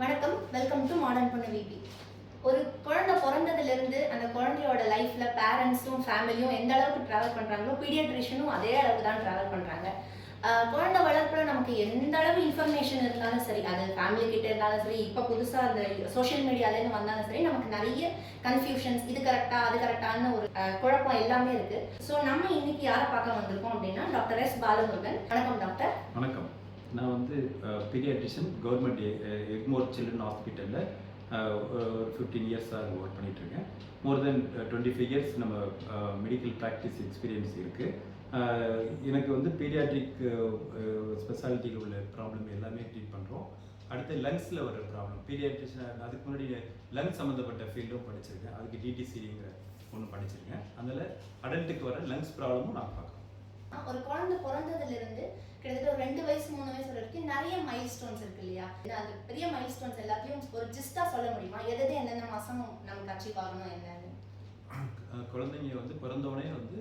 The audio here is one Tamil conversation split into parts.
வணக்கம். வெல்கம் டு மாடர்ன் பொண்ணு விபி ஒரு குழந்தை பிறந்ததுலேருந்து அந்த குழந்தையோட லைஃப்பில் பேரண்ட்ஸும் ஃபேமிலியும் எந்த அளவுக்கு ட்ராவல் பண்ணுறாங்களோ பீடியாட்ரிஷனும் அதே அளவுக்கு தான் ட்ராவல் பண்ணுறாங்க குழந்தை வளர்ப்பில் நமக்கு எந்த அளவு இன்ஃபர்மேஷன் இருந்தாலும் சரி அது ஃபேமிலி கிட்ட இருந்தாலும் சரி இப்போ புதுசாக அந்த சோஷியல் மீடியாலேருந்து வந்தாலும் சரி நமக்கு நிறைய கன்ஃபியூஷன்ஸ் இது கரெக்டாக அது கரெக்டான ஒரு குழப்பம் எல்லாமே இருக்கு. ஸோ நம்ம இன்னைக்கு யாரை பார்க்க வந்திருக்கோம் அப்படின்னா டாக்டர் எஸ் பாலமுருகன். வணக்கம் டாக்டர் வணக்கம். நான் வந்து பீடியாட்ரிஷியன் கவர்மெண்ட் எக்மோர் சில்ட்ரன் ஹாஸ்பிட்டலில் ஒரு ஃபிஃப்டீன் இயர்ஸாக ஒர்க் பண்ணிகிட்ருக்கேன் more than twenty five years நம்ம மெடிக்கல் ப்ராக்டிஸ் எக்ஸ்பீரியன்ஸ் இருக்குது எனக்கு வந்து பீடியாட்ரிக் ஸ்பெஷாலிட்டியில் உள்ள ப்ராப்ளம் எல்லாமே ட்ரீட் பண்ணுறோம் அடுத்து லங்ஸில் வர ப்ராப்ளம் பீடியாட்ரிஷன் அதுக்கு முன்னாடி லங்ஸ் சம்மந்தப்பட்ட ஃபீல்டும் படிச்சிருக்கேன். அதுக்கு டிடிசிங்கிற ஒன்று படிச்சிருக்கேன். அதனால் அடல்ட்டுக்கு வர லங்ஸ் ப்ராப்ளமும் நான் பார்க்குறேன். ஒரு குழந்தை பிறந்ததுலேருந்து கிட்டத்தட்ட ஒரு ரெண்டு வயசு மூணு வயசு வரைக்கும் நிறைய மைல் ஸ்டோன்ஸ் இருக்கு இல்லையா? அது பெரிய மைல் ஸ்டோன்ஸ் எல்லாத்தையும் ஒரு ஜிஸ்டா சொல்ல முடியுமா? எது என்னென்ன எந்தெந்த மாசம் நமக்கு அச்சீவ் ஆகணும் என்னன்னு? குழந்தைங்க வந்து பிறந்தவுடனே வந்து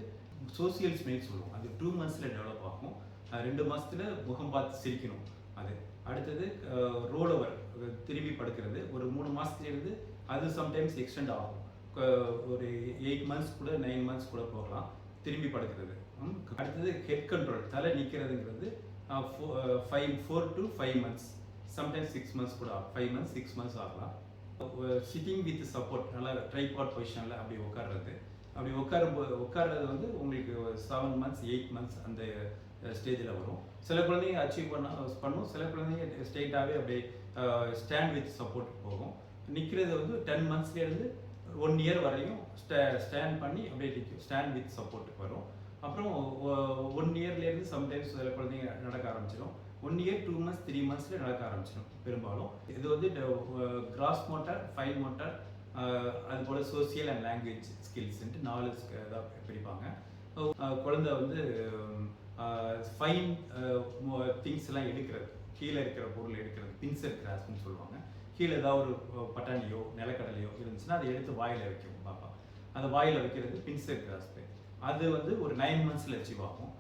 சோசியல் ஸ்மைல் சொல்லுவோம். அது டூ மந்த்ஸில் டெவலப் ஆகும். ரெண்டு மாசத்துல முகம் பார்த்து சிரிக்கணும். அது. அடுத்தது ரோல் ஓவர் திரும்பி படுக்கிறது. ஒரு மூணு மாதத்துலேருந்து அது சம்டைம்ஸ் எக்ஸ்டெண்ட் ஆகும். ஒரு எயிட் மந்த்ஸ் கூட நைன் மந்த்ஸ் கூட போகலாம். திரும்பி படுக்கிறது. அடுத்தது ஹெட் கண்ட்ரோல் தலை நிற்கிறதுங்கிறது five four to five months sometimes six months கூட ஆகும். ஃபைவ் மந்த்ஸ் சிக்ஸ் மந்த்ஸ் ஆகலாம். சிட்டிங் வித் சப்போர்ட் நல்லா ட்ரைபாட் பொசிஷனில் அப்படி உட்கார்றது அப்படி உட்காரும் போ- உட்கார்றது வந்து உங்களுக்கு செவன் மந்த்ஸ் எயிட் மந்த்ஸ் அந்த ஸ்டேஜில் வரும். சில குழந்தைங்க அச்சீவ் பண்ண பண்ணும். சில குழந்தைங்க ஸ்ட்ரெயிட்டாகவே அப்படியே ஸ்டாண்ட் வித் சப்போர்ட் போகும். நிற்கிறது வந்து டென் மந்த்ஸ்லேருந்து ஒன் இயர் வரையும் ஸ்டே ஸ்டாண்ட் பண்ணி அப்படியே நிற்கும் ஸ்டாண்ட் வித் சப்போர்ட்டுக்கு வரும். அப்புறம் ஒன் இயர்லேருந்து சம்டைம்ஸ் சில குழந்தைங்க நடக்க ஆரம்பிச்சிடும் one year two months three மந்த்ஸில் நடக்க ஆரம்பிச்சிடும் பெரும்பாலும். இது வந்து கிராஸ் மோட்டார் ஃபைன் மோட்டார் அதுபோல் சோசியல் அண்ட் லாங்குவேஜ் ஸ்கில்ஸ்ன்ட்டு நாலு இதாக பிரிப்பாங்க. குழந்தை வந்து ஃபைன் திங்ஸ் எல்லாம் எடுக்கிறது. கீழே இருக்கிற பொருள் எடுக்கிறது. பின்சர் கிராஸ்ன்னு சொல்லுவாங்க. கீழே ஏதாவது ஒரு பட்டாணியோ நிலக்கடலையோ இருந்துச்சுன்னா அதை எடுத்து வாயில் வைக்கும் பாப்பா. அந்த வாயில் வைக்கிறது பின்செட் கிராஸ்பே அது வந்து ஒரு நைன் மந்த்ஸில் அச்சீவ் ஆகும்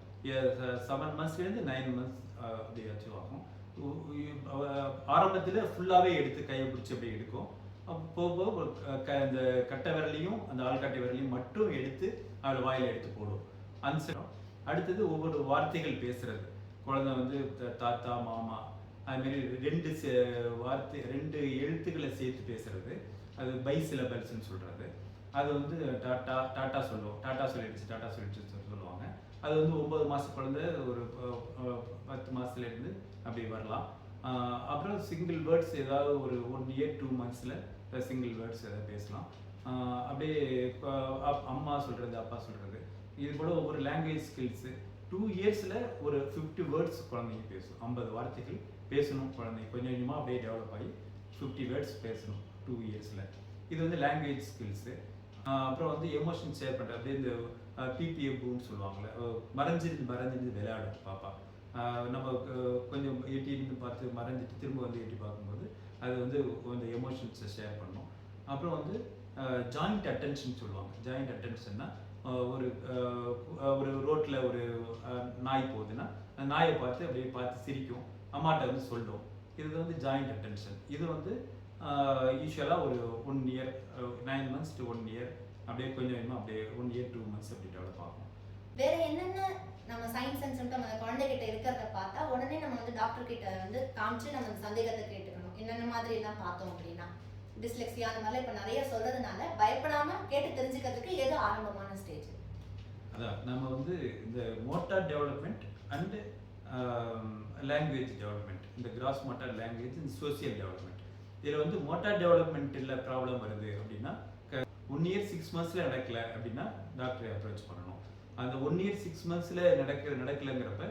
செவன் மந்த்ஸ்லேருந்து நைன் மந்த்ஸ் அப்படி அச்சீவ் ஆகும் ஆரம்பத்தில் ஃபுல்லாகவே எடுத்து கையை பிடிச்சி அப்படி எடுக்கும். அப்போ போக போக ஒரு க- அந்த கட்டை விரலையும் அந்த ஆள்காட்டை விரலையும் மட்டும் எடுத்து அதில் வாயில் எடுத்து போடும். அந்த அடுத்தது ஒவ்வொரு வார்த்தைகள் பேசுறது. குழந்தை வந்து த- தாத்தா மாமா அதுமாரி ரெண்டு சே- வார்த்தை ரெண்டு எழுத்துக்களை சேர்த்து பேசுறது. அது பை சிலபல்ஸ்ன்னு சொல்றது. அது வந்து டாட்டா டாட்டா சொல்லுவோம். டாட்டா சொல்லிடுச்சு டாட்டா சொல்லிடுச்சு சொல்லி சொல்லுவாங்க. அது வந்து ஒன்பது மாத குழந்தை ஒரு பத்து மாதத்துலேருந்து அப்படி வரலாம். அப்புறம் சிங்கிள் வேர்ட்ஸ் ஏதாவது ஒரு ஒன் இயர் டூ மந்த்ஸில் சிங்கிள் வேர்ட்ஸ் ஏதாவது பேசலாம். அப்படியே அப்- அம்மா சொல்கிறது அப்பா சொல்கிறது இது போல ஒவ்வொரு லாங்குவேஜ் ஸ்கில்ஸு டூ இயர்ஸில் ஒரு ஃபிஃப்டி வேர்ட்ஸ் குழந்தைங்க பேசும். ஐம்பது வார்த்தைகள் பேசணும் குழந்தை. கொஞ்சம் கொஞ்சமாக அப்படியே டெவலப் ஆகி ஃபிஃப்டி வேர்ட்ஸ் பேசணும் டூ இயர்ஸில் இது வந்து லாங்குவேஜ் ஸ்கில்ஸு அப்புறம் வந்து எமோஷன் ஷேர் பண்ணுறது அப்படியே இந்த பிபிஎஃப்னு சொல்லுவாங்கள்ல மறைஞ்சிருந்து மறைஞ்சிருந்து விளையாடும் பாப்பா. நம்ம கொஞ்சம் எட்டின்னு பார்த்து மறைஞ்சிட்டு திரும்ப வந்து எட்டி பார்க்கும்போது அது வந்து அந்த எமோஷன்ஸை ஷேர் பண்ணும். அப்புறம் வந்து ஜாயிண்ட் அட்டென்ஷன் சொல்லுவாங்க. ஜாயிண்ட் அட்டென்ஷன்னா ஒரு ஒரு ரோட்டில் ஒரு நாய் போகுதுன்னா அந்த நாயை பார்த்து அப்படியே பார்த்து சிரிக்கும். அம்மாட்ட வந்து சொல்லும். இது வந்து ஜாயிண்ட் அட்டென்ஷன் இது வந்து யூஸ்வலாக ஒரு one year nine months to one year அப்படியே கொஞ்சம் கொஞ்சமாக அப்படியே ஒன் இயர் டூ மந்த்ஸ் அப்படி டெவலப் ஆகும். வேற என்னென்ன நம்ம சயின்ஸ் அண்ட் சிம்டம் அந்த குழந்தைகிட்ட இருக்கிறத பார்த்தா உடனே நம்ம வந்து டாக்டர் கிட்ட வந்து காமிச்சு நம்ம சந்தேகத்தை கேட்டுக்கணும். என்னென்ன மாதிரி எல்லாம் பார்த்தோம் அப்படின்னா டிஸ்லெக்ஸியா அந்த மாதிரிலாம் இப்போ நிறைய சொல்றதுனால பயப்படாம கேட்டு தெரிஞ்சுக்கிறதுக்கு எது ஆரம்பமான ஸ்டேஜ் அதான் நம்ம வந்து இந்த motor development and language development இந்த கிராஸ் மோட்டார் லாங்குவேஜ் இந்த சோசியல் டெவலப்மெண்ட் இதில் வந்து மோட்டார் டெவலப்மெண்ட்டில் ப்ராப்ளம் வருது அப்படின்னா ஒன் இயர் சிக்ஸ் மந்த்ஸில் நடக்கல அப்படின்னா டாக்டரை அப்ரோச் பண்ணணும். அந்த ஒன் இயர் சிக்ஸ் மந்த்ஸில் நடக்கிற நடக்கலைங்கிறப்ப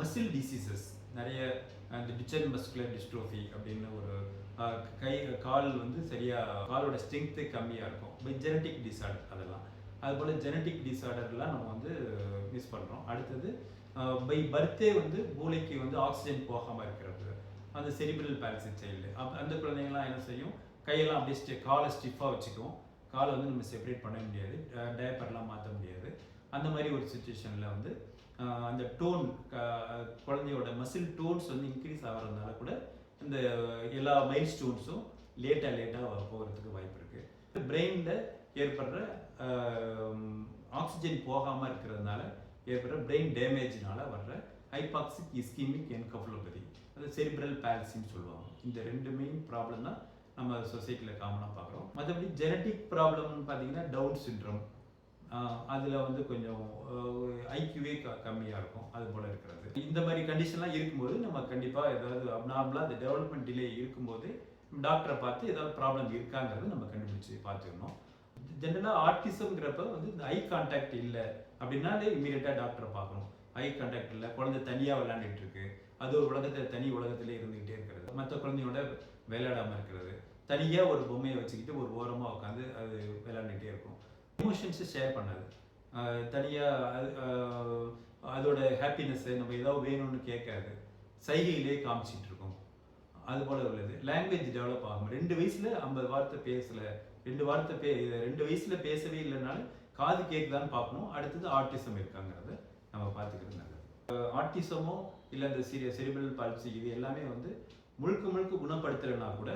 மசில் டிசீசஸ் நிறைய அந்த டிச்சர் மஸ்குலர் டிஸ்ட்ரோஃபி அப்படின்னு ஒரு கை கால் வந்து சரியாக காலோட ஸ்ட்ரென்த்து கம்மியாக இருக்கும். பை ஜெனட்டிக் டிசார்டர் அதெல்லாம். அதுபோல் ஜெனட்டிக் டிசார்டர்லாம் நம்ம வந்து மிஸ் பண்ணுறோம் அடுத்தது பை பர்த்டே வந்து மூளைக்கு வந்து ஆக்சிஜன் போகாமல் இருக்கிறது. அந்த செரிபிரல் பால்சி சைல்டு. அப் அந்த குழந்தைங்களாம் என்ன செய்யும்? கையெல்லாம் அப்படியே ஸ்டே காலை ஸ்டிஃபாக வச்சுக்கும். காலை வந்து நம்ம செப்பரேட் பண்ண முடியாது. டயப்பர்லாம் மாற்ற முடியாது. அந்த மாதிரி ஒரு சுச்சுவேஷனில் வந்து அந்த டோன் குழந்தையோட மசில் டோன்ஸ் வந்து இன்க்ரீஸ் ஆகிறதுனால கூட இந்த எல்லா மைல் ஸ்டோன்ஸும் லேட்டாக லேட்டாக போகிறதுக்கு வாய்ப்பு இருக்குது பிரெயினில் ஏற்படுற ஆக்சிஜன் போகாமல் இருக்கிறதுனால ஏற்படுற பிரெயின் டேமேஜ்னால வர்ற ஹைபாக்சிக் இஸ்கீமிக் என்கஃபலோபதி அது செரிப்ரல் பேல்சின்னு சொல்லுவாங்க. இந்த ரெண்டு மெயின் ப்ராப்ளம் தான் நம்ம சொசைட்டியில் காமனாக பார்க்குறோம். மற்றபடி ஜெனட்டிக் ப்ராப்ளம்னு பார்த்தீங்கன்னா டவுன் சிண்ட்ரோம் அதில் வந்து கொஞ்சம் ஐக்யூவே க கம்மியாக இருக்கும். அது போல் இருக்கிறது. இந்த மாதிரி கண்டிஷன்லாம் இருக்கும்போது நம்ம கண்டிப்பாக ஏதாவது அப்நார்மலாக அந்த டெவலப்மெண்ட் டிலே இருக்கும்போது டாக்டரை பார்த்து ஏதாவது ப்ராப்ளம் இருக்காங்கிறது நம்ம கண்டுபிடிச்சி பார்த்துக்கணும். ஜென்ரலாக ஆர்டிசம்ங்கிறப்ப வந்து இந்த ஐ கான்டாக்ட் இல்லை. அப்படின்னாலே இமீடியட்டாக டாக்டரை பார்க்கணும். ஐ கான்டாக்ட் இல்லை குழந்தை தனியாக விளையாண்டுட்டு இருக்கு. அது ஒரு உலகத்தில் தனி உலகத்திலே இருந்துகிட்டே இருக்கிறது. மற்ற குழந்தையோட விளையாடாமல் இருக்கிறது. தனியாக ஒரு பொம்மையை வச்சுக்கிட்டு ஒரு ஓரமாக உட்காந்து அது விளையாண்டுட்டே இருக்கும். எமோஷன்ஸை ஷேர் பண்ணாது. தனியாக அது அதோட ஹாப்பினஸ்ஸு நம்ம ஏதாவது வேணும்னு கேட்காது. சைகையிலே காமிச்சிட்டு இருக்கோம். அது போல உள்ளது. லாங்குவேஜ் டெவலப் ஆகும். ரெண்டு வயசுல ஐம்பது வார்த்தை பேசலை. ரெண்டு வார்த்தை பே ரெண்டு வயசுல பேசவே இல்லைனாலும் காது கேட்குதான்னு பார்க்கணும். அடுத்தது ஆர்டிசம் இருக்காங்கிறத நம்ம பார்த்துக்கிறது நல்லது. ஆர்டிசமோ இல்லை இந்த சிறிய செரிபிரல் பால்சி இது எல்லாமே வந்து முழுக்க முழுக்க குணப்படுத்தலைன்னா கூட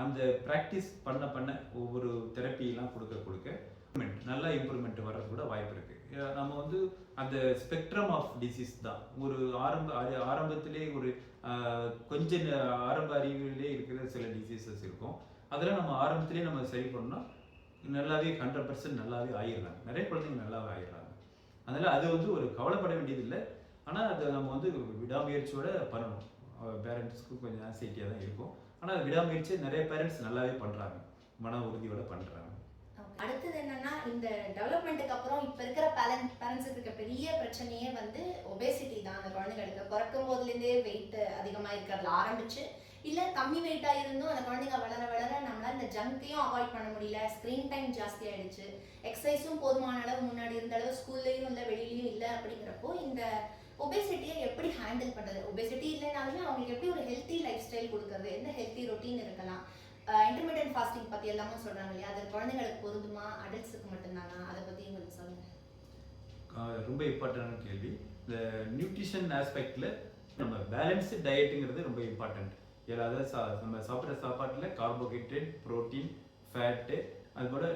அந்த ப்ராக்டிஸ் பண்ண பண்ண ஒவ்வொரு தெரப்பியெல்லாம் கொடுக்க கொடுக்க இம்ப்ரூவ்மெண்ட் நல்ல இம்ப்ரூவ்மெண்ட் வர்றது கூட வாய்ப்பு இருக்கு. நம்ம வந்து அந்த ஸ்பெக்ட்ரம் ஆஃப் டிசீஸ் தான். ஒரு ஆரம்ப ஆரம்பத்திலே ஒரு கொஞ்சம் ஆரம்ப அறிவிலே இருக்கிற சில டிசீசஸ் இருக்கும். அதெல்லாம் நம்ம ஆரம்பத்திலே நம்ம சரி பண்ணோம்னா நல்லாவே ஹண்ட்ரட் பர்சன்ட் நல்லாவே ஆயிடுறாங்க. நிறைய குழந்தைங்க நல்லாவே ஆயிடுறாங்க. அதனால் அது வந்து ஒரு கவலைப்பட வேண்டியதில்லை. ஆனால் அதை நம்ம வந்து விடாமுயற்சியோட பண்ணணும். பேரண்ட்ஸ்க்கு கொஞ்சம் ஆன்சைட்டியாக தான் இருக்கும். ஆனால் விடாமுயற்சி நிறைய பேரண்ட்ஸ் நல்லாவே பண்ணுறாங்க மன உறுதியோட பண்ணுறாங்க அடுத்தது என்னன்னா இந்த டெவலப்மெண்ட்டுக்கு அப்புறம் இப்ப இருக்கிற பேரண்ட் பேரண்ட்ஸுக்கு இருக்க பெரிய பிரச்சனையே வந்து ஒபேசிட்டி தான். அந்த குழந்தைங்களுக்கு பிறக்கும் போதுலேருந்தே வெயிட் அதிகமாக இருக்கிறதுல ஆரம்பிச்சு இல்லை கம்மி வெயிட்டாக இருந்தும் அந்த குழந்தைங்க வளர வளர நம்மளால் இந்த ஜங்கையும் அவாய்ட் பண்ண முடியல. ஸ்க்ரீன் டைம் ஜாஸ்தி ஆயிடுச்சு. எக்ஸசைஸும் போதுமான அளவு முன்னாடி இருந்த அளவு ஸ்கூல்லையும் இல்லை வெளியிலையும் இல்லை அப்படிங்கிறப்போ இந்த ஒபேசிட்டியை எப்படி ஹேண்டில் பண்ணுறது ஒபேசிட்டி இல்லைனாலுமே அவங்களுக்கு எப்படி ஒரு ஹெல்த்தி லைஃப் ஸ்டைல் கொடுக்குறது? எந்த ஹெல்த்தி ரொட்டீன் இருக்கலாம்? இன்டர்மீடியன்ட் ஃபாஸ்டிங் பற்றி எல்லாமே சொல்கிறாங்க இல்லையா? அது குழந்தைங்களுக்கு பொருந்துமா? அடல்ட்ஸுக்கு மட்டும்தானா? அதை பற்றி உங்களுக்கு சொல்லுங்கள் ரொம்ப இம்பார்ட்டண்டான கேள்வி. இந்த நியூட்ரிஷன் ஆஸ்பெக்டில் நம்ம பேலன்ஸ்டு டயட்டுங்கிறது ரொம்ப இம்பார்ட்டண்ட் ஏதாவது சா நம்ம சாப்பிட்ற சாப்பாட்டில் கார்போஹைட்ரேட் புரோட்டீன் ஃபேட்டு அதுபோல்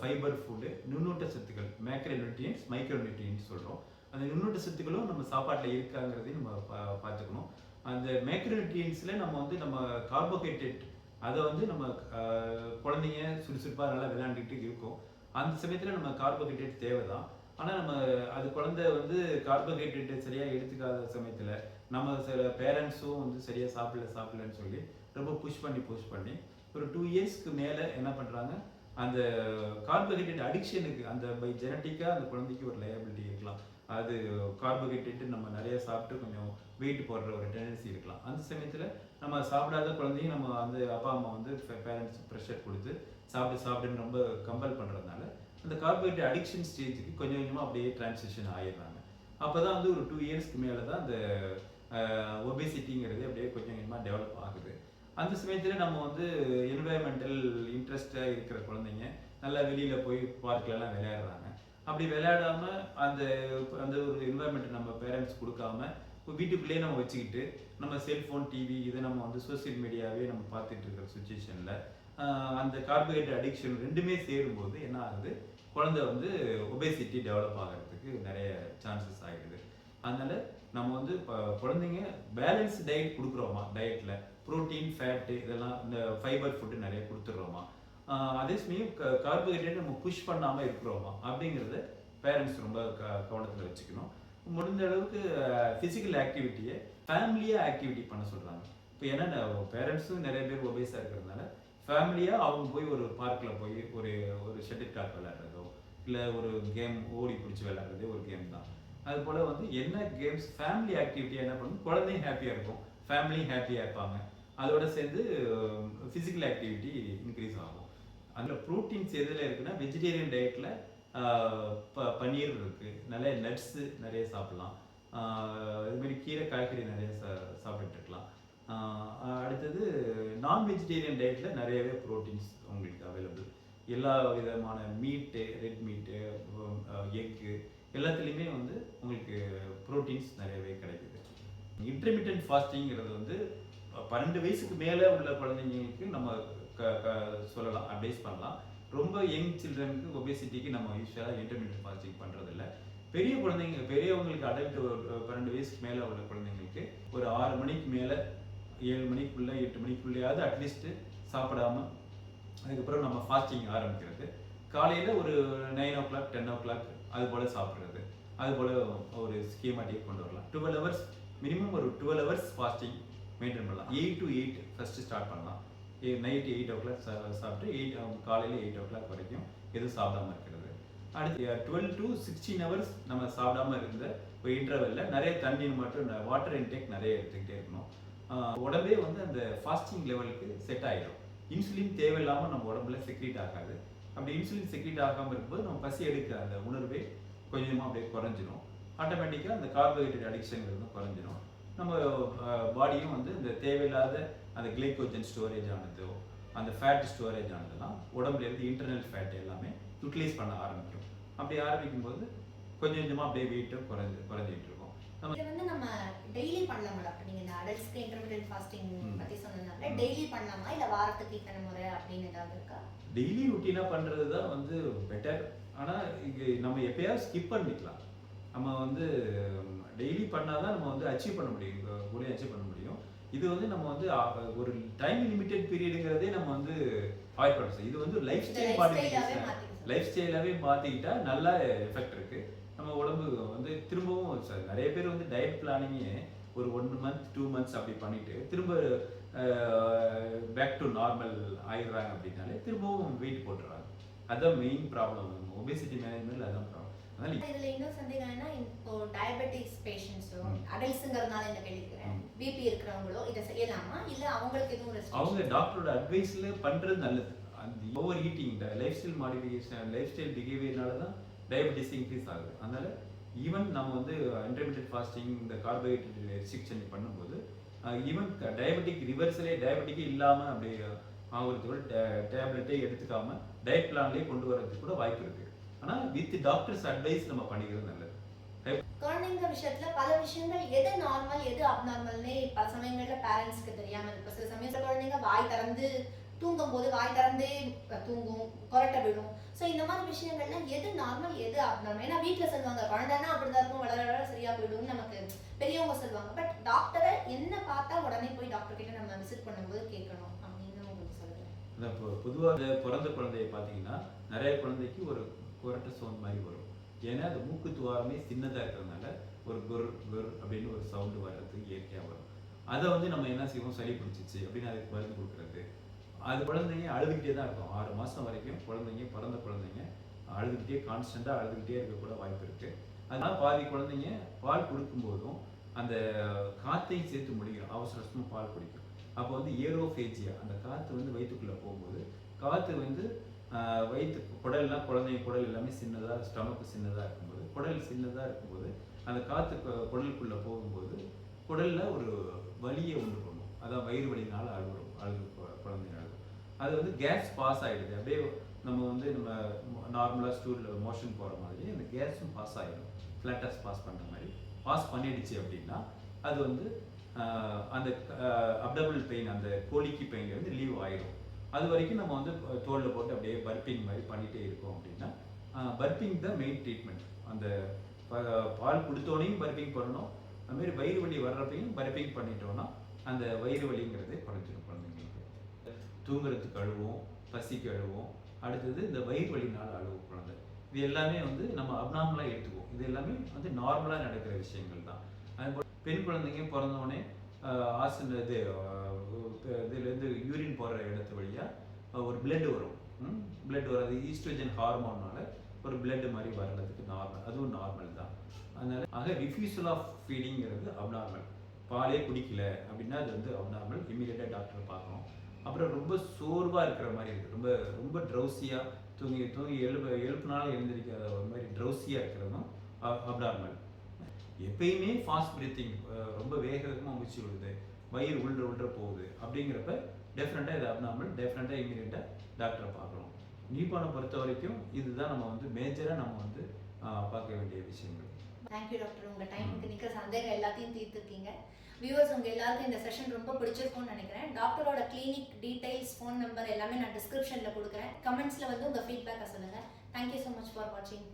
ஃபைபர் ஃபுட்டு நுண்ணூட்ட சத்துக்கள் மேக்ரோ நியூட்ரியன்ஸ் மைக்ரோ நியூட்ரியன்ஸ் சொல்கிறோம் அந்த நுண்ணூட்ட சத்துக்களும் நம்ம சாப்பாட்டில் இருக்காங்கிறதையும் நம்ம பா பார்த்துக்கணும். அந்த மேக்ரோ நியூட்ரியன்ஸில் நம்ம வந்து நம்ம கார்போஹைட்ரேட் அதை வந்து நம்ம குழந்தைங்க சுறுசுறுப்பாக நல்லா விளையாண்டுக்கிட்டு இருக்கும். அந்த சமயத்தில் நம்ம கார்போஹைட்ரேட் தேவை தான் ஆனால் நம்ம அது குழந்தை வந்து கார்போஹைட்ரேட்டை சரியாக எடுத்துக்காத சமயத்தில் நம்ம சில பேரண்ட்ஸும் வந்து சரியாக சாப்பிடல சாப்பிடலன்னு சொல்லி ரொம்ப புஷ் பண்ணி புஷ் பண்ணி ஒரு டூ இயர்ஸ்க்கு மேலே என்ன பண்ணுறாங்க அந்த கார்போஹைட்ரேட் அடிக்ஷனுக்கு அந்த பை ஜெனட்டிக்காக அந்த குழந்தைக்கு ஒரு லயபிலிட்டி இருக்கலாம். அது கார்போஹைட்ரேட்டு நம்ம நிறைய சாப்பிட்டு கொஞ்சம் வெயிட் போடுற ஒரு டெண்டன்சி இருக்கலாம். அந்த சமயத்தில் நம்ம சாப்பிடாத குழந்தையும் நம்ம வந்து அப்பா அம்மா வந்து பேரண்ட்ஸ் ப்ரெஷர் கொடுத்து சாப்பிட்டு சாப்பிடுன்னு ரொம்ப கம்பல் பண்ணுறதுனால அந்த கார்போஹைட்ரேட் அடிக்ஷன் ஸ்டேஜுக்கு கொஞ்சம் கொஞ்சமாக அப்படியே டிரான்சிஷன் ஆயிடுறாங்க. அப்போ தான் வந்து ஒரு டூ இயர்ஸ்க்கு மேலே தான் அந்த ஒபேசிட்டிங்கிறது அப்படியே கொஞ்சம் கொஞ்சமாக டெவலப் ஆகுது. அந்த சமயத்தில் நம்ம வந்து என்வாயன்மெண்டல் இன்ட்ரெஸ்டாக இருக்கிற குழந்தைங்க நல்லா வெளியில் போய் பார்க்லலாம் விளையாடுறாங்க. அப்படி விளையாடாம அந்த அந்த ஒரு என்வாயன்மெண்ட் நம்ம பேரண்ட்ஸ் கொடுக்காம இப்போ வீட்டுக்குள்ளேயே நம்ம வச்சுக்கிட்டு நம்ம செல்ஃபோன் டிவி இதை நம்ம வந்து சோஷியல் மீடியாவே நம்ம பார்த்துட்டு இருக்கிற சுச்சுவேஷனில் அந்த கார்போஹைட்ரேட் அடிக்ஷன் ரெண்டுமே சேரும்போது என்ன ஆகுது? குழந்தை வந்து ஒபேசிட்டி டெவலப் ஆகிறதுக்கு நிறைய சான்சஸ் ஆகிடுது அதனால நம்ம வந்து இப்போ குழந்தைங்க பேலன்ஸ் டயட் கொடுக்குறோமா? டயட்டில் ப்ரோட்டீன் ஃபேட்டு இதெல்லாம் இந்த ஃபைபர் ஃபுட்டு நிறைய கொடுத்துட்றோமா? அதே சமயம் கார்போஹைட்ரேட் நம்ம புஷ் பண்ணாமல் இருக்கிறோமா? அப்படிங்கிறத பேரண்ட்ஸ் ரொம்ப க கவனத்தில் வச்சுக்கணும். முடிந்த அளவுக்கு ஃபிசிக்கல் ஆக்டிவிட்டியை ஃபேமிலியாக ஆக்டிவிட்டி பண்ண சொல்கிறாங்க இப்போ ஏன்னா பேரண்ட்ஸும் நிறைய பேர் ஒபேஸாக இருக்கிறதுனால ஃபேமிலியாக அவங்க போய் ஒரு பார்க்கில் போய் ஒரு ஒரு ஷட்டில் கார்க் விளையாடுறதோ இல்லை ஒரு கேம் ஓடி பிடிச்சி விளையாடுறதே ஒரு கேம் தான். அது போல் வந்து என்ன கேம்ஸ் ஃபேமிலி ஆக்டிவிட்டியாக என்ன பண்ணும் குழந்தையும் ஹாப்பியாக இருக்கும். ஃபேமிலியும் ஹாப்பியாக இருப்பாங்க. அதோட சேர்ந்து ஃபிசிக்கல் ஆக்டிவிட்டி இன்க்ரீஸ் ஆகும். அதில் ப்ரோட்டீன்ஸ் எதில் இருக்குன்னா வெஜிடேரியன் டயட்டில் ப பன்னீர் இருக்குது நிறைய நட்ஸு நிறைய சாப்பிட்லாம். இதுமாரி கீரை காய்கறி நிறைய சா சாப்பிட்டுருக்கலாம் அடுத்தது நான் வெஜிடேரியன் டயட்டில் நிறையவே ப்ரோட்டீன்ஸ் உங்களுக்கு அவைலபிள் எல்லா விதமான மீட்டு ரெட் மீட்டு எக்கு எல்லாத்துலேயுமே வந்து உங்களுக்கு ப்ரோட்டீன்ஸ் நிறையவே கிடைக்குது. இன்டர்மீடியன்ட் ஃபாஸ்டிங்கிறது வந்து பன்னெண்டு வயசுக்கு மேலே உள்ள குழந்தைங்களுக்கு நம்ம க- க- சொல்லலாம் அட்வைஸ் பண்ணலாம். ரொம்ப யங் சில்ட்ரனுக்கு ஒபேசிட்டிக்கு நம்ம யூஸ்வலாக இன்டர்மீடியன்ட் ஃபாஸ்டிங் பண்ணுறதில்ல பெரிய குழந்தைங்க பெரியவங்களுக்கு அடல்ட் பன்னெண்டு வயசுக்கு மேலே உள்ள குழந்தைங்களுக்கு ஒரு ஆறு மணிக்கு மேலே ஏழு மணிக்குள்ளே எட்டு மணிக்குள்ளேயாவது அட்லீஸ்ட்டு சாப்பிடாம அதுக்கப்புறம் நம்ம ஃபாஸ்டிங் ஆரம்பிக்கிறது. காலையில் ஒரு nine o'clock ten o'clock அது போல் சாப்பிட்றது. அது போல் ஒரு ஸ்கீமாட்டிக் கொண்டு வரலாம். டுவெல் ஹவர்ஸ் மினிமம் ஒரு டுவெல் ஹவர்ஸ் ஃபாஸ்டிங் மெயின்டைன் பண்ணலாம். Eight to eight first start பண்ணலாம். நைட் எயிட் ஓ கிளாக் சாப்பிட்டு எயிட் காலையில் எயிட் ஓ கிளாக் வரைக்கும் எதுவும் சாப்பிடாம இருக்கிறது. அடுத்து டுவெல் டு சிக்ஸ்டீன் ஹவர்ஸ் நம்ம சாப்பிடாம இருந்த ஒரு இன்டர்வெல்ல நிறைய தண்ணி மற்றும் வாட்டர் இன்டேக் நிறைய எடுத்துக்கிட்டே இருக்கணும். உடம்பே வந்து அந்த ஃபாஸ்டிங் லெவலுக்கு செட் ஆகிடும் இன்சுலின் தேவையில்லாமல் நம்ம உடம்புல செக்ரீட் ஆகாது. அப்படி இன்சுலின் செக்ரீட் ஆகாமல் இருக்கும்போது நம்ம பசி எடுக்கிற அந்த உணர்வே கொஞ்சமாக அப்படியே குறைஞ்சிரும். ஆட்டோமேட்டிக்காக அந்த கார்போஹைட்ரேட் அடிக்ஷன்ங்கிறது குறைஞ்சிரும். நம்ம பாடியும் வந்து இந்த தேவையில்லாத அந்த கிளைக்கோஜன் ஸ்டோரேஜ் ஆனதோ அந்த ஃபேட் ஸ்டோரேஜ் ஆனதெல்லாம் உடம்புல இருந்து இன்டர்னல் ஃபேட் எல்லாமே யூட்டிலைஸ் பண்ண ஆரம்பிக்கும். அப்படி ஆரம்பிக்கும் போது கொஞ்சம் கொஞ்சமாக அப்படியே வெயிட்டும் குறைஞ்சு குறைஞ்சிட்டு இருக்கும். இது வந்து நம்ம டெய்லி பண்ணலாமா டாக்டர் நீங்க இந்த அடல்ட்ஸ்க்கு இன்டர்மீடியட் ஃபாஸ்டிங். பத்தி சொன்னதுனால. டெய்லி பண்ணலாமா? இல்ல வாரத்துக்கு இத்தனை முறை அப்படின்னு ஏதாவது இருக்கா? டெய்லி ருட்டீனாக பண்ணுறது தான் வந்து பெட்டர் ஆனால் இங்கே நம்ம எப்பயாவது ஸ்கிப் பண்ணிக்கலாம். நம்ம வந்து டெய்லி பண்ணால் தான் நம்ம வந்து அச்சீவ் பண்ண முடியும். கூட அச்சீவ் பண்ண முடியும். இது வந்து நம்ம வந்து ஒரு டைம் லிமிட்டெட் பீரியடுங்கிறதே நம்ம வந்து அவாய்ட் பண்ண இது வந்து லைஃப் ஸ்டைல் மாத்திக்கலாம் லைஃப் ஸ்டைலாகவே மாற்றிக்கிட்டா நல்ல எஃபெக்ட் இருக்கு. நம்ம உடம்பு வந்து திரும்பவும் ச- நிறைய பேர் வந்து டயட் பிளானிங்கே ஒரு ஒன் மந்த் டூ மந்த்ஸ் அப்படி பண்ணிட்டு திரும்ப பேக் டு நார்மல் ஆயிடுறாங்க அப்படின்னாலே திரும்பவும் வெயிட் போட்டுறாங்க. அதான் மெயின் ப்ராப்ளம் ஒபேசிட்டி மேனேஜ்மெண்ட் அதான் ப்ராப்ளம் இதுல இன்னும் சந்தேகம் என்ன இப்போ டயபெட்டிக்ஸ் பேஷண்ட்ஸோ. அடல்ட்ஸுங்கிறதுனால என்ன கேள்விக்கிறேன். பிபி இருக்கிறவங்களோ இதை செய்யலாமா? இல்ல அவங்களுக்கு எதுவும் அவங்க டாக்டரோட அட்வைஸ்ல பண்றது நல்லது. அந்த over eating life style modification life style பிஹேவியர்னால தான் டயபெட்டிஸ் இன்க்ரீஸ் ஆகுது. அதனால ஈவன் நம்ம வந்து uh, இன்டர்மீடியட் ஃபாஸ்டிங் இந்த கார்போஹைட்ரேட் ரெஸ்ட்ரிக்ஷன் பண்ணும்போது ஈவன் டயபெட்டிக் ரிவர்சலே டயபெட்டிக்கே இல்லாமல் அப்படி uh, ஆகுறதுக்கு டேப்லெட்டே எடுத்துக்காம டயட் பிளான்லேயே கொண்டு வரதுக்கு கூட வாய்ப்பு இருக்கு. ஆனால் வித் டாக்டர்ஸ் அட்வைஸ் நம்ம பண்ணிக்கிறது நல்லது. குழந்தைங்க விஷயத்துல பல விஷயங்கள் எது நார்மல் எது அப்நார்மல்னே பல சமயங்கள்ல பேரண்ட்ஸ்க்கு தெரியாம இருக்கும் சில சமயத்துல குழந்தைங்க வாய் திறந்து தூங்கும் போது வாய் திறந்து தூங்கும் கொரட்டை விடும் ஸோ இந்த மாதிரி விஷயங்கள்ல எது நார்மல் எது அப்நார்மல் ஏன்னா வீட்டில் சொல்லுவாங்க குழந்தைன்னா அப்படிதான் இருக்கும் வளர வளர சரியா போயிடும்னு நமக்கு பெரியவங்க சொல்லுவாங்க. பட் டாக்டரை என்ன பார்த்தா உடனே போய் டாக்டர் கிட்ட நம்ம விசிட் பண்ணும்போது கேட்கணும் அப்படின்னு உங்களுக்கு சொல்லுவேன் அந்த பொதுவாக பிறந்த குழந்தைய பார்த்தீங்கன்னா நிறைய குழந்தைக்கு ஒரு குரட்டை சவுண்ட் மாதிரி வரும். ஏன்னா அந்த மூக்கு துவாரமே சின்னதாக இருக்கிறதுனால ஒரு குர் குர் அப்படின்னு ஒரு சவுண்டு வர்றதுக்கு இயற்கையாக வரும். அதை வந்து நம்ம என்ன செய்வோம்? சளி பிடிச்சிச்சு அப்படின்னு அதுக்கு மருந்து கொடுக்குறது. அது குழந்தைங்க அழுதுகிட்டே தான் இருக்கும். ஆறு மாதம் வரைக்கும் குழந்தைங்க பிறந்த குழந்தைங்க அழுதுகிட்டே கான்ஸ்டண்ட்டாக அழுதுகிட்டே இருக்கக்கூட வாய்ப்பு இருக்குது அதனால பாதி குழந்தைங்க பால் கொடுக்கும்போதும் அந்த காற்றையும் சேர்த்து முடிக்கிறோம் அவசர அவசரமாக பால் குடிக்கும். அப்போ வந்து ஏரோஃபேஜியா அந்த காற்று வந்து வயிற்றுக்குள்ளே போகும்போது காற்று வந்து வயிற்று குடல்லாம் குழந்தைங்க குடல் எல்லாமே சின்னதாக ஸ்டமக்கு சின்னதாக இருக்கும்போது குடல் சின்னதாக இருக்கும்போது அந்த காற்று குடலுக்குள்ளே போகும்போது குடலில் ஒரு வலியை உண்டு பண்ணும். அதான் வயிறு வலினால் அழுகிறோம் அழுகும் அது வந்து கேஸ் பாஸ் ஆகிடுது அப்படியே நம்ம வந்து நம்ம நார்மலாக ஸ்டூலில் மோஷன் போகிற மாதிரி அந்த கேஸும் பாஸ் ஆகிடும் ஃப்ளட்டர்ஸ் பாஸ் பண்ணுற மாதிரி. பாஸ் பண்ணிடுச்சு அப்படின்னா அது வந்து அந்த அப்டபிள் பெயின் அந்த கோழிக்கு பெயின் வந்து லீவ் ஆயிடும். அது வரைக்கும் நம்ம வந்து தோலில் போட்டு அப்படியே பர்பிங் மாதிரி பண்ணிகிட்டே இருக்கோம் அப்படின்னா பர்பிங் தான் மெயின் ட்ரீட்மெண்ட் அந்த பால் கொடுத்தோனையும் பர்பிங் பண்ணணும். அதுமாரி வயிறு வலி வர்றப்பையும் பர்பிங் பண்ணிட்டோம்னா அந்த வயிறு வலிங்கிறதே குறைஞ்சிடும் தூங்குறதுக்கு அழுவோம் பசிக்கு அழுவோம். அடுத்தது இந்த வயிறு வலினால் அழுவும் குழந்தை. இது எல்லாமே வந்து நம்ம அப்நார்மலாக எடுத்துக்குவோம். இது எல்லாமே வந்து நார்மலாக நடக்கிற விஷயங்கள் தான். அதுபோல் பெண் குழந்தைங்க பிறந்தவுடனே ஆசன் இது இதுலேருந்து யூரின் போகிற இடத்து வழியாக ஒரு பிளட் வரும். பிளட் வராது ஈஸ்ட்ரோஜன் ஹார்மோன்னால ஒரு பிளட் மாதிரி வர்றதுக்கு நார்மல் அதுவும் நார்மல் தான். அதனால ஆக ரிஃப்யூசல் ஆஃப் ஃபீடிங்கிறது அப்நார்மல் பாலே குடிக்கல அப்படின்னா அது வந்து அப்நார்மல் இமீடியட்டாக டாக்டர் பார்க்கணும். அப்புறம் ரொம்ப சோர்வாக இருக்கிற மாதிரி இருக்குது ரொம்ப ரொம்ப ட்ரௌசியாக தூங்கி தூங்கி எழுப்பு எழுப்புனாலும் எழுந்திரிக்காத ஒரு மாதிரி ட்ரௌசியாக இருக்கிறதும் அப்டார்மல் எப்பயுமே ஃபாஸ்ட் பிரீத்திங் ரொம்ப வேகமாக மூச்சு விடுது. வயிறு உள்ள உள்ள போகுது. அப்படிங்கிறப்ப டெஃபினட்டாக இது அப்நார்மல் டெஃபினட்டாக இமீடியட்டாக டாக்டரை பார்க்கணும். நீப்பானை பொறுத்த வரைக்கும் இதுதான் நம்ம வந்து மேஜராக நம்ம வந்து பார்க்க வேண்டிய விஷயங்கள். தேங்க்யூ டாக்டர் உங்கள் டைமுக்கு நிக்கிற சந்தேகம் எல்லாத்தையும் தீர்த்துருக்கீங்க. வியூவர்ஸ் உங்கள் எல்லாருக்கும் இந்த செஷன் ரொம்ப பிடிச்சிருக்கும்னு நினைக்கிறேன். டாக்டரோட கிளினிக் டீடைல்ஸ் ஃபோன் நம்பர் எல்லாமே நான் டிஸ்கிரிப்ஷனில் கொடுக்குறேன். கமெண்ட்ஸில் வந்து உங்கள் ஃபீட்பேக்கை சொல்லுங்கள் தேங்க்யூ ஸோ மச் ஃபார் வாட்சிங்